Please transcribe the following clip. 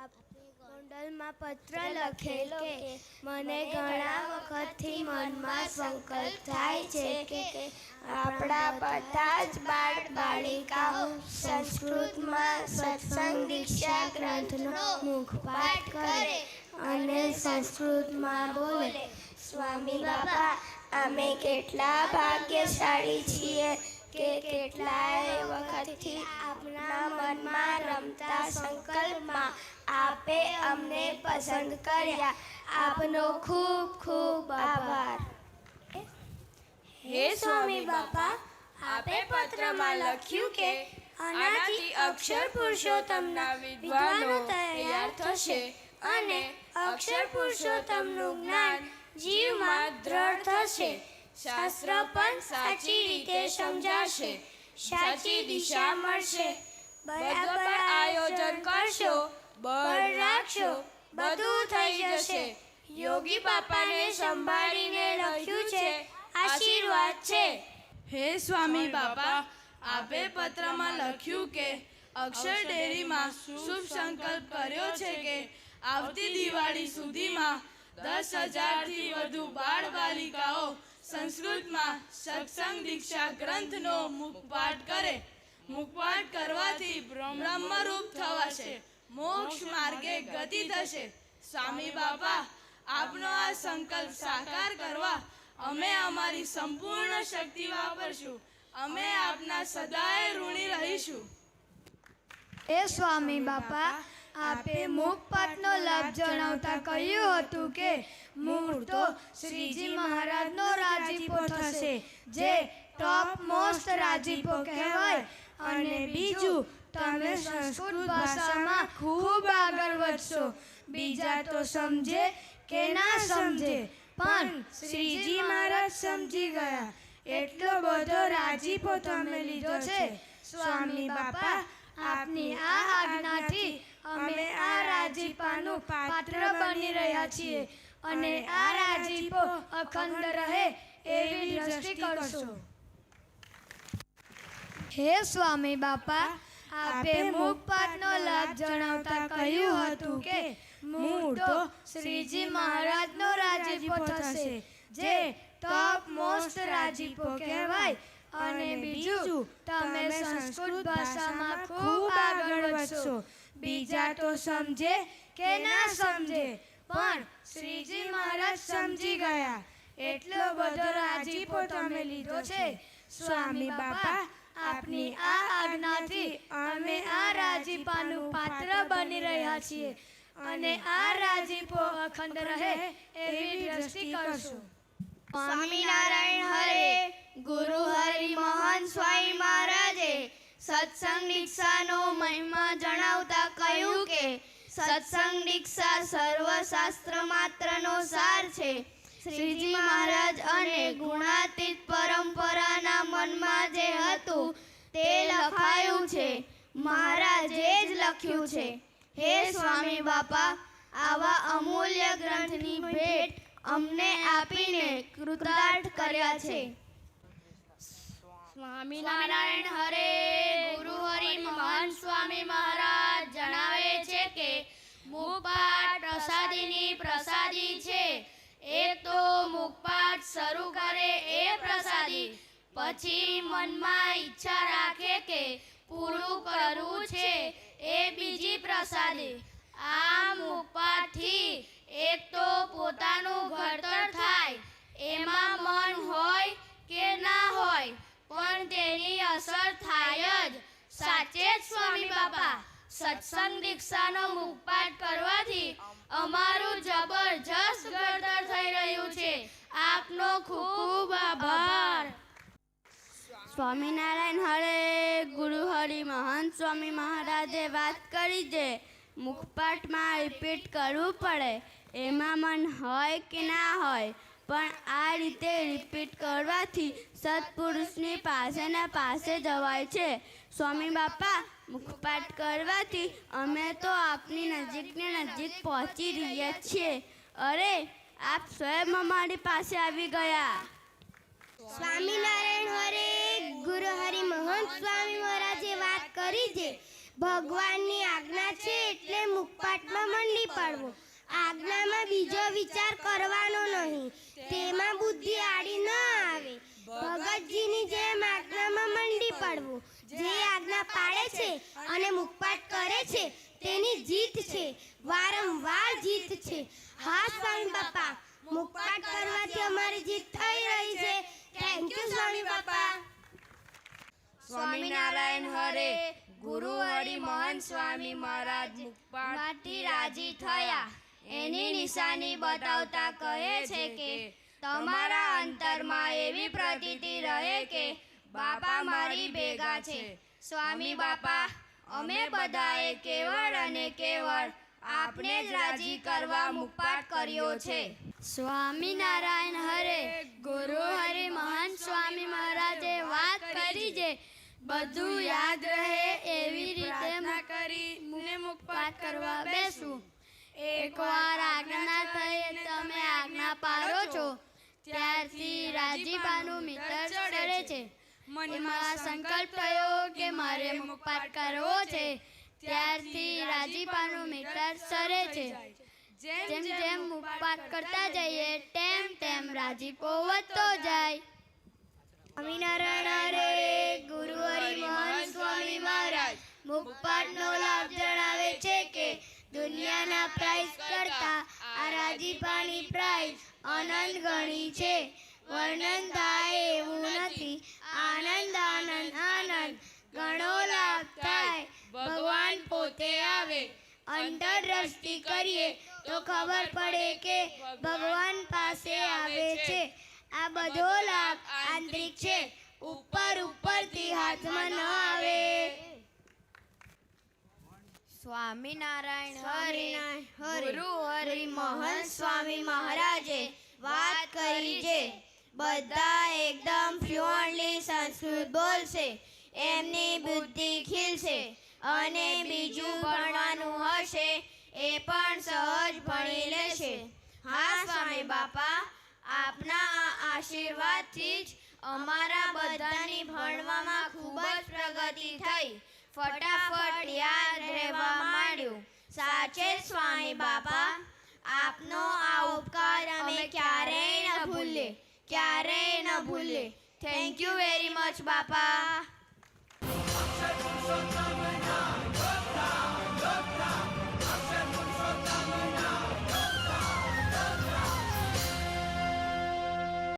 ગોંડલમાં પત્ર લખેલો કે મને ઘણા વખતથી મનમાં સંકલ્પ થાય છે કે આપણા બધા જ બાળ બાળિકાઓ સંસ્કૃતમાં સત્સંગ દીક્ષા ગ્રંથનો મુખપાઠ કરે અને સંસ્કૃતમાં બોલે સ્વામી બાપા અમે કેટલા ભાગ્યશાળી છીએ. કે કેટલાય વખતથી આપના મનમાં રમતા સંકલ્પમાં આપે અમને પસંદ કર્યા. આપનો ખૂબ ખૂબ આભાર. હે સ્વામી બાપા, આપે પત્રમાં લખ્યું કે આનાથી અક્ષર પુરુષોત્તમના વિદ્વાનો તૈયાર થશે અને અક્ષર પુરુષોત્તમનું જ્ઞાન જીવમાં દ્રઢ થશે. શાસ્ત્ર પણ સાચી રીતે સમજાશે. સાચી દિશા મળશે. બરાબર આયોજન કરશો, બળ રાખશો, બધું થઈ જશે. યોગી બાપાને સંભાળીને લખ્યું છે. આશીર્વાદ છે. હે સ્વામી બાપા, આપે પત્રમાં લખ્યું કે, અક્ષર ડેરીમાં શુભ સંકલ્પ કર્યો છે કે, આવતી દિવાળી સુધીમાં દસ હજારથી વધુ બાળ બાલિકાઓ સંસ્કૃતમાં સત્સંગ દીક્ષા ગ્રંથનો મુખપાઠ કરે. મુખપાઠ કરવાથી બ્રહ્મરૂપ થવાશે. મોક્ષ માર્ગે ગતિ થશે. સ્વામી બાપા, આપનો આ સંકલ્પ સાકાર કરવા અમે અમારી સંપૂર્ણ શક્તિ વાપરશું. અમે આપના સદાય ઋણી રહીશું. એ સ્વામી બાપા આપે મુખપાઠનો લાભ જણાવતા કહ્યું હતું કે, મૂળ શ્રીજી મહારાજનો રાજીપો થશે, જે ટોપ મોસ્ટ રાજીપો કહેવાય. અને બીજું, તમે સંસ્કૃત ભાષામાં ખૂબ આગળ વધશો. બીજા તો સમજે કે ના સમજે, પણ શ્રીજી મહારાજ સમજી ગયા. એટલો બધો રાજીપો તમે લીધો છે. સ્વામી બાપા આપની આ આજ્ઞાથી અમે આ રાજીપાનું પાત્ર બની રહ્યા છીએ અને આ રાજીપો અખંડ રહે એવી દ્રષ્ટિ કરશો. હે સ્વામી બાપા આપે મુખપાઠનો લાભ જણાવતા કહ્યું હતું કે મૂળ તો શ્રીજી મહારાજનો રાજીપો થશે. જે ટોપ મોસ્ટ રાજીપો કહેવાય. અને બીજું તમે સંસ્કૃત ભાષામાં ખૂબ આગળ વધશો. બીજા તો સમજે કે ના સમજે પણ શ્રીજી મહારાજ સમજી ગયા. એટલો બધો રાજીપો તમે લીધો છે. સ્વામી બાપા આપની આ આજ્ઞાથી અમે આ રાજીપાનું પાત્ર બની રહ્યા છીએ. અને આ રાજીપો અખંડ રહે એવી દ્રષ્ટિ કરશું. સ્વામિનારાયણ હરે ગુરુ હરિ મહાન સ્વામી મહારાજે સત્સંગ દીક્ષાનો મહિમા જણાવતા કહ્યું કે, સત્સંગ દીક્ષા સર્વશાસ્ત્ર માત્રનો સાર છે. શ્રીજી મહારાજ અને ગુણાતીત પરંપરાના મનમાં જે હતું, તે લખાયું છે. મહારાજે જ લખ્યું છે. હે સ્વામી બાપા, આવા અમૂલ્ય ગ્રંથની ભેટ અમને આપીને કૃતાર્થ કર્યા છે. સ્વામિનારાયણ હરે, ગુરુ હરિ મહાન સ્વામી મહારાજ, જણાવે છે કે મુખપાઠ પ્રસાદીની પ્રસાદી છે. એ તો મુખપાઠ શરૂ કરે એ પ્રસાદી, પછી મનમાં ઈચ્છા રાખે કે પૂરું કરવું છે એ બીજી પ્રસાદી. આ મુખપાઠથી એક તો પોતાનું ઘડતર થાય, એમાં મન હોય કે ના હોય પણ તેની અસર થાય જ. સાચે જ, સ્વામી બાપા. સત્સંગ દીક્ષાનો મુખપાઠ કરવાથી અમારું જબરજસ્ત ઘડતર થઈ રહ્યું છે. આપનો ખૂબ આભાર. સ્વામિનારાયણ હરે ગુરુ હરિ મહંત સ્વામી મહારાજે વાત કરી છે મુખપાઠમાં રિપીટ કરવું પડે. એમાં મન હોય કે ના હોય પણ આ રીતે રિપીટ કરવાથી સત્પુરુષની પાસે ને પાસે જવાય છે. સ્વામી બાપા, મુખપાઠ કરવાથી અમે તો આપની નજીકને નજીક પહોંચી રહ્યા છીએ. અરે, આપ સ્વયં અમારી પાસે આવી ગયા. સ્વામિનારાયણ હરે ગુરુ હરિ મહંત સ્વામી મહારાજે વાત કરી છે. ભગવાનની આજ્ઞા છે એટલે મુખપાટમાં મંડી પડવું. આજ્ઞામાં બીજો વિચાર કરવાનો નહીં. તેમાં બુદ્ધિ આડી ન આવે. ભગતજીની જેમ આજ્ઞામાં મંડી પડવું. જે આજ્ઞા પાડે છે અને મુખપાટ કરે છે, તેની જીત છે. વારંવાર જીત છે. હા, સ્વામી બાપા મુખપાટ કરવાથી અમારી જીત થઈ રહી છે. થેન્ક યુ સ્વામી બાપા. સ્વામિનારાયણ હરે, ગુરુ હરિ મહંત સ્વામી મહારાજ મુખપાટથી રાજી થયા. એની નિશાની બતાવતા કહે છે કે તમારા અંતરમાં એવી પ્રતીતિ રહે કે બાપા મારી ભેગા છે. સ્વામી બાપા અમે બધાએ કેવળ અને કેવળ આપને જ રાજી કરવા મુકપાટ કર્યો છે. સ્વામિનારાયણ હરે ગુરુ હરિ મહાન સ્વામી મહારાજે વાત કરી છે બધું યાદ રહે એવી રીતે કરી ને મુખપાટ કરવા બેસું. એકવાર આજ્ઞા થઈ તમે આજ્ઞા પાડો છો. ત્યારથી રાજીબાનું મિત્ર ચડે છે. મનમાં સંકલ્પ થયો કે મારે મુખપાત કરવો છે. ત્યારથી રાજીપાનું મિત્ર સરે છે. જેમ જેમ મુખપાટ કરતા જઈએ, તેમ તેમ રાજીપો વધતો જાય. સ્વામિનારાયણ હરે ગુરુ હરિ મહંત સ્વામી મહારાજ, મુખપાટનો લાભ જણાવે છે કે દુનિયાના પ્રાઇઝ કરતા આ રાજીપાની પ્રાઇઝ અનંત ગણી છે. વર્ણન થાય એવું નથી. આનંદ આનંદ આનંદ. ઘણો લાભ થાય. ભગવાન પોતે આવે. અંતરદ્રષ્ટિ કરીએ તો ખબર પડે કે ભગવાન પાસે આવે છે. આ બધો લાભ આંતરિક છે. ઉપર, ઉપરથી હાથમાં ન આવે. સ્વામિનારાયણ હરિ ગુરુ હરિ મહંત સ્વામી મહારાજે વાત કરી છે. બધા એકદમ ફ્લુઅન્ટલી સંસ્કૃત બોલશે એમની બુદ્ધિ ખીલશે અને બીજું ભણવાનું હશે એ પણ સહજ ભણી લેશે. હા સ્વામી બાપા આપના આશીર્વાદથી જ અમારા બધાની ભણવામાં ખૂબ જ પ્રગતિ થઈ. ફટાફટ યાદ રહેવા માંડ્યું. સાચે સ્વામી બાપા, આપનો આ ઉપકાર અમે ક્યારેય ન ભૂલે ક્યારેય ન ભૂલે થેન્ક યુ વેરી મચ બાપા.